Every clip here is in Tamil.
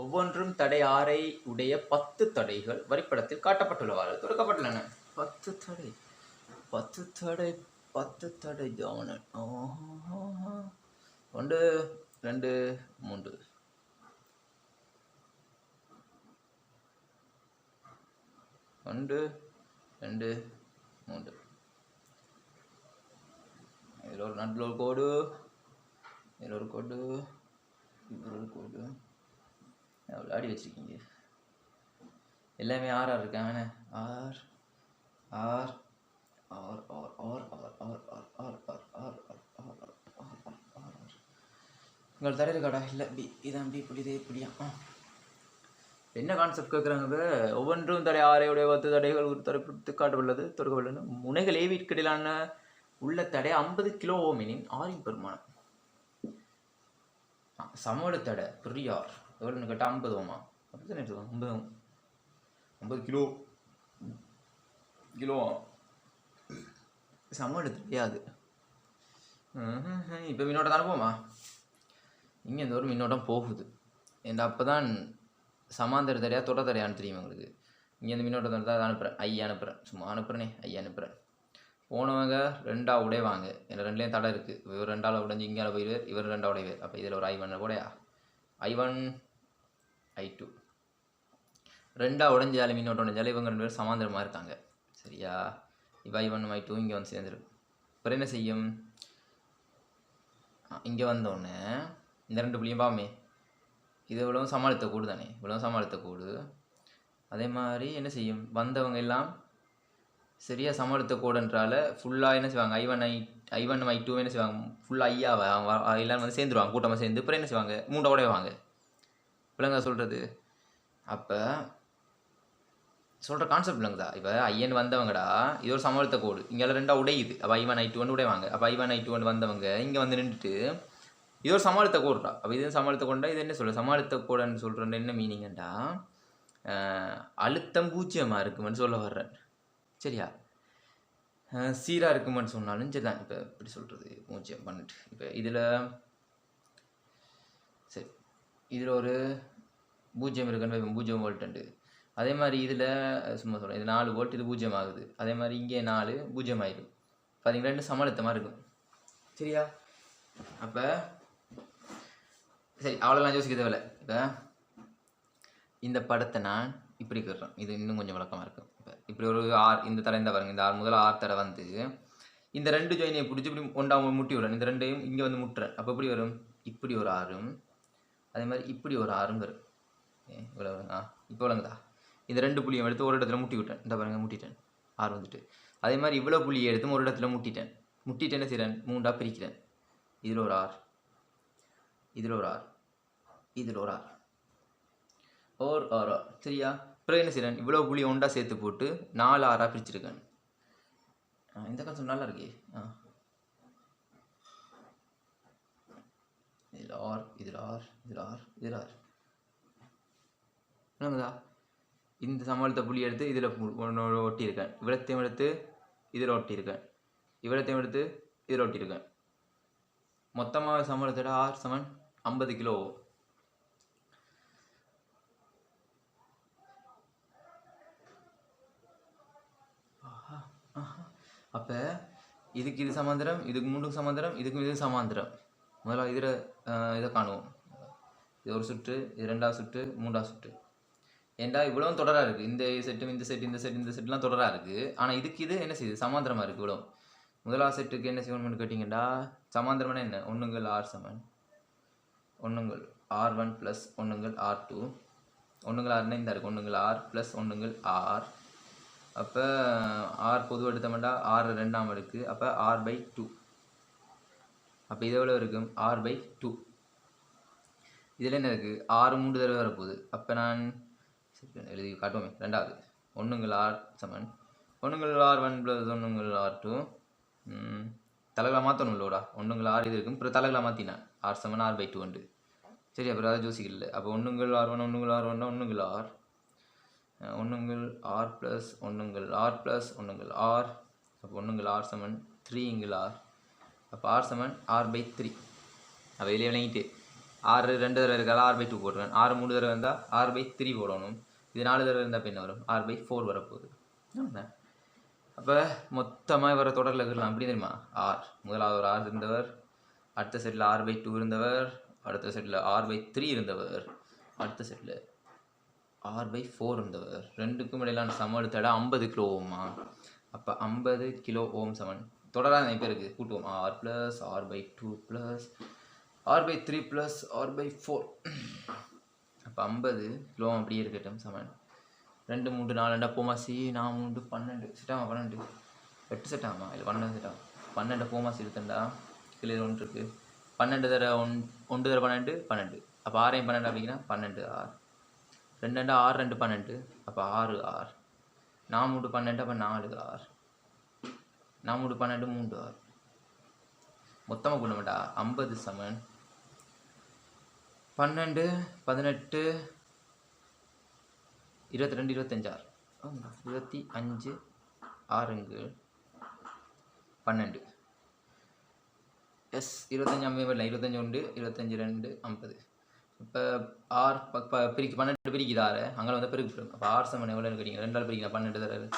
ஒவ்வொன்றும் தடை ஆறை உடைய பத்து தடைகள் வரிப்படத்தில் காட்டப்பட்டுள்ளவாறு துறக்கப்பட்டுள்ளன. பத்து தடை. பத்து தடை பத்து தடை ஜாமனன் ஒன்று ரெண்டு மூன்று. ஒன்று ரெண்டு மூன்று. இதில் ஒரு நடுவில் ஒரு கோடு இதில் ஒரு கோடு இதில் ஒரு கோடு. விளையாடி வச்சுருக்கீங்க எல்லாமே ஆர் ஆர் இருக்காங்க R R R R R R R R R R R R R R R R R R உங்கள் தடையில் கடா இல்லை பி இதான் பி புள்ளி இதே புள்ளியா என்ன கான்செப்ட் கேட்குறாங்க ஒவ்வொன்றும் தடை ஆறையுடைய பத்து தடைகள் ஒரு தரப்பு காட்டப்பட்டுள்ளது தொடக்கப்பட்டுள்ளது முனைகள் ஏவிற்கிடையிலான உள்ள தடை ஐம்பது கிலோ ஓமினின் ஆரின் பெருமானம் சமோட தடை புரியார் எவ்வளோன்னு கேட்டால் ஐம்பது ஓமா அப்படி தானே எடுத்துக்கோங்க ஐம்பது ஐம்பது கிலோ. கிலோ. எடுத்து தெரியாது இப்போ மின்னோட்டம் தானே போமா இங்கே இந்த ஒரு மின்னோட்டம் போகுது. இந்த அப்போ தான் சமாந்தர தடையா தொட தடையான்னு தெரியும் உங்களுக்கு. இங்கே இந்த மின்னோட்டத்தை தான் அதை அனுப்புகிறேன் ஐயா அனுப்புகிறேன் சும்மா அனுப்புகிறேனே ஐயா அனுப்புகிறேன் போனவங்க ரெண்டா உடைவாங்க. எனக்கு ரெண்டுலேயும் தடை இருக்குது இவர் ரெண்டாவில் உடைஞ்சு இங்கே போயிடுவார் இவர் ரெண்டா உடைவார். அப்போ இதில் ஒரு I one I one I one I two ரெண்டா உடஞ்சாலும் மின்னோட்டம் உடஞ்சாலும் இவங்க ரெண்டு பேரும் சமாந்திரமாக இருக்காங்க. சரியா? இப்போ ஐ ஒன் ஐ டூ இங்கே வந்து சேர்ந்துடும் அப்புறம் என்ன செய்யும்? இங்கே வந்தோடனே இந்த ரெண்டு புள்ளியும் பாமே இது இவ்வளவும் சமாளித்த கூடு தானே? இவ்வளவும் சமாளித்த கூடு. அதே மாதிரி என்ன செய்யும்? வந்தவங்க எல்லாம் சரியாக சமாளித்த கூடுன்றால ஃபுல்லாக என்ன செய்வாங்க? I one I I one I two என்ன செய்வாங்க? ஃபுல்லாக ஐயாவை அவங்க எல்லாரும் வந்து சேர்ந்துருவாங்க. கூட்டமாக சேர்ந்து அப்புறம் என்ன செய்வாங்க? மூண்டை உடையவாங்க விளங்க சொல்கிறது அப்போ சொல்கிற கான்செப்ட் விளங்குதா இப்போ ஐயன் வந்தவங்கடா இது ஒரு சமாளித்த கோடு. இங்கே ரெண்டாக உடையுது அப்போ ஐவன் ஐ டூ உடைவாங்க அப்போ ஐவன் ஐ டூ வந்தவங்க இங்கே வந்து நின்றுட்டு இது ஒரு சமாளித்த கோடுடா. அப்போ இது சமாளித்த கோடுடா? இது என்ன சொல்ல சமாளித்த கோடுன்னு சொல்கிறேன் என்ன மீனிங்கண்டா அழுத்தம் பூஜ்ஜியமாக இருக்குமென்னு சொல்ல வர்றேன். சரியா? சீராக இருக்குமென்னு சொன்னாலும் சரி தான் இப்போ இப்படி சொல்கிறது பூஜ்ஜியம் பண்ணிட்டு. இப்போ இதில் சரி. இதில் ஒரு பூஜ்ஜியம் இருக்குன்னு வைப்போம், பூஜ்ஜியம் வோல்ட்டுண்டு அதே மாதிரி இதில் சும்மா சொல்கிறேன் இது நாலு வோல்ட் இது பூஜ்ஜியம் ஆகுது அதே மாதிரி இங்கே நாலு பூஜ்ஜியம் ஆயிடும் பார்த்தீங்கன்னா ரெண்டு சமாளித்தமாக இருக்கும். சரியா? அப்போ சரி அவ்வளோலாம் யோசிக்க தேவையில்ல. இப்போ இந்த படத்தை நான் இப்படி கட்டுறேன். இது இன்னும் கொஞ்சம் விளக்கமாக இருக்கும். இப்போ இப்படி ஒரு ஆர் இந்த தடை இந்த பாருங்க இந்த ஆறு முதல்ல ஆறு தடை வந்து இந்த ரெண்டு ஜாயினியை பிடிச்சி இப்படி ஒன்றா முட்டி விடுறேன். இந்த ரெண்டையும் இங்கே வந்து முட்டுறேன். அப்போ எப்படி வரும்? இப்படி ஒரு ஆறும் அதே மாதிரி இப்படி ஒரு ஆறும் வரும். இவ்வளோ ஆ இப்போ விளங்குதா? இந்த ரெண்டு புள்ளியும் எடுத்து ஒரு இடத்துல முட்டி விட்டேன் இந்த பாருங்க முட்டிட்டேன். ஆறு வந்துட்டு. அதே மாதிரி இவ்வளோ புள்ளியை எடுத்து ஒரு இடத்துல முட்டிட்டேன். முட்டிட்டு என்ன செய்கிறேன் மூண்டாக பிரிக்கிறேன். இதில் ஒரு ஆர் இதில் ஒரு ஆர் இதில் ஒரு ஆர் ஓர் ஆர் ஆர் சரியா? பிறகு என்ன செய்கிறேன் இவ்வளோ புளி ஒன்றா சேர்த்து போட்டு நாலு ஆறாக பிரிச்சிருக்கேன். இந்த கான்செப்ட் நல்லா இருக்கே. ஆ. இதில் ஆர் இதில் ஆர் இதில் ஆர் இதில் ஆர் என்னங்கதா இந்த சம்பளத்தை புளி எடுத்து இதில் ஒன்று ஒட்டியிருக்கேன். இவ்வளத்தையும் எடுத்து இதில் ஒட்டியிருக்கேன். இவ்வளத்தையும் எடுத்து இதில் ஒட்டியிருக்கேன். மொத்தமாக சமாளித்தோட ஆர் சமன் ஐம்பது கிலோ. அப்போ இதுக்கு இது சமாந்திரம் இதுக்கு மூன்றுக்கு சமாந்திரம் இதுக்கும் இது சமாந்திரம். முதல்ல இதில் இதை காணுவோம். இது ஒரு சுற்று இது ரெண்டாவது சுற்று மூன்றாவது சுற்று. ஏன்டா இவ்வளோ தொடராக இருக்குது இந்த செட்டும் இந்த செட் இந்த செட் இந்த செட்லாம் தொடராக இருக்குது ஆனால் இதுக்கு இது என்ன செய்யுது? சமாந்திரமாக இருக்குது இவ்வளோ முதலாவது செட்டுக்கு என்ன செய்யணும்னு கேட்டிங்கடா சமாந்திரம்னா என்ன? ஒன்றுங்கள் ஆர் சமன் ஒன்றுங்கள் ஆர் ஒன் ப்ளஸ் ஒன்றுங்கள் ஆர் டூ ஒன்றுங்கள் ஆர்னா இந்த இருக்குது ஒன்றுங்கள் ஆர் ப்ளஸ் ஒன்றுங்கள் ஆர் அப்போ ஆர் பொதுவாக எடுத்தோம்னா ஆர் ரெண்டாம் அடுக்கு அப்போ ஆர் பை டூ அப்போ இது எவ்வளோ இருக்கும்? ஆர் பை டூ இதில் என்ன இருக்குது ஆறு மூன்று தடவை வரப்போகுது. அப்போ நான் எழுதி காட்டுவோமே. ரெண்டாவது ஒன்றுங்கள் ஆர் செவன் ஒன்றுங்கள் ஆர் ஒன் ப்ளஸ் ஒன்றுங்கள் ஆர் டூ தலைகளை மாற்றணும் இல்லோடா ஒன்றுங்கள் ஆர் இது இருக்கும். அப்புறம் தலைகளை மாற்றினேன் R seven R by two உண்டு. சரி அப்புறம் அதை ஜோசிக்கல அப்போ ஒன்றுங்கள் ஆர் ஒன் ஒன்றுங்கள் ஆர் ஒன்னா ஒன்றுங்கள் ஆர் ஒன்றுங்கள் ஆர் ப்ளஸ் ஒன்றுங்கள் ஆர் ப்ளஸ் ஒன்றுங்கள் ஆர். அப்போ ஒன்றுங்கள் ஆர் செவன் த்ரீங்கள் ஆர். அப்போ R seven R by three அப்போ இதில் விளங்கிட்டு ஆறு ரெண்டு தடவை இருக்காது ஆறு பை டூ போட்டுருவேன். ஆறு மூணு தடவை இருந்தால் ஆறு பை த்ரீ போடணும். இது நாலு தடவை இருந்தால் என்ன வரும்? ஆறு பை ஃபோர் வரப்போகுது. அப்போ மொத்தமாக வர தொடரில் இருக்கலாம் அப்படி தெரியுமா? ஆர் முதலாவது ஒரு ஆர் இருந்தவர் அடுத்த செட்டில் ஆர் பை டூ இருந்தவர் அடுத்த செட்டில் ஆர் பை த்ரீ இருந்தவர் அடுத்த செட்டில் ஆர் பை ஃபோர் இருந்தவர். ரெண்டுக்கும் இடையிலான சம எடுத்தாடா ஐம்பது கிலோ ஓமா அப்போ ஐம்பது கிலோ ஓம் சமன். தொடராக நிறைய பேருக்கு கூட்டுவோம் R plus R by two plus R by three plus R by four அப்போ ஐம்பது கிலோ அப்படியே இருக்கட்டும் சமன். ரெண்டு மூன்று நாலு ரெண்டா போமாசி நான் மூன்று பன்னெண்டு. செட்டாமா பன்னெண்டு. எட்டு செட்டாமா இல்லை பன்னெண்டு செட்டாமா பன்னெண்டு போமாசி இருக்குண்டா. கிளியர் ஒன்று இருக்குது பன்னெண்டு தர ஒன் ஒன்று தர பன்னெண்டு பன்னெண்டு. அப்போ ஆறையும் பன்னெண்டு அப்படிங்கன்னா பன்னெண்டு ஆறு. ரெண்டு ரெண்டு ஆறு ரெண்டு பன்னெண்டு. அப்போ ஆறு ஆறு. நான் மூன்று பன்னெண்டு அப்போ நாலு ஆறு. நான் மூன்று பன்னெண்டு மூன்று ஆறு. மொத்தமாக கொண்டு மாட்டா ஐம்பது சமன். பன்னெண்டு பதினெட்டு இருபத்தி ரெண்டு இருபத்தஞ்சாறு இருபத்தி அஞ்சு ஆறுங்கு. பன்னெண்டு. எஸ் இருபத்தஞ்சு ஐம்பது இல்லை இருபத்தஞ்சு உண்டு இருபத்தஞ்சு ரெண்டு ஐம்பது. இப்போ ஆறு ப பிரிக்கு பன்னெண்டு பிரிக்குது ஆறு அங்கே வந்து பிரிக்கு அப்போ ஆறு சமன் எவ்வளோன்னு கேட்டீங்க? ரெண்டாள் பிரிக்கலாம் பன்னெண்டு தடவை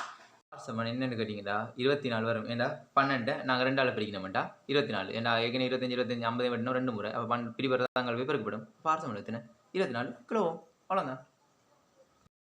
சமன் என்னென்னு கேட்டிங்கடா? இருபத்தி நாலு வரும். ஏண்டா? பன்னெண்டு. நாங்கள் ரெண்டாள் பிரிக்கணுமாட்டா இருபத்தி நாலு ஏண்டா ஏற்கனவே இருபத்தஞ்சு இருபத்தஞ்சு ஐம்பது வெட்டணும் ரெண்டு முறை. அப்போ பன் பிரிவர் தாங்கள் போய் பெருக்கப்படும் அப்போ ஆறு இருபத்தி நாலு கிலோவும் அவ்வளோதான்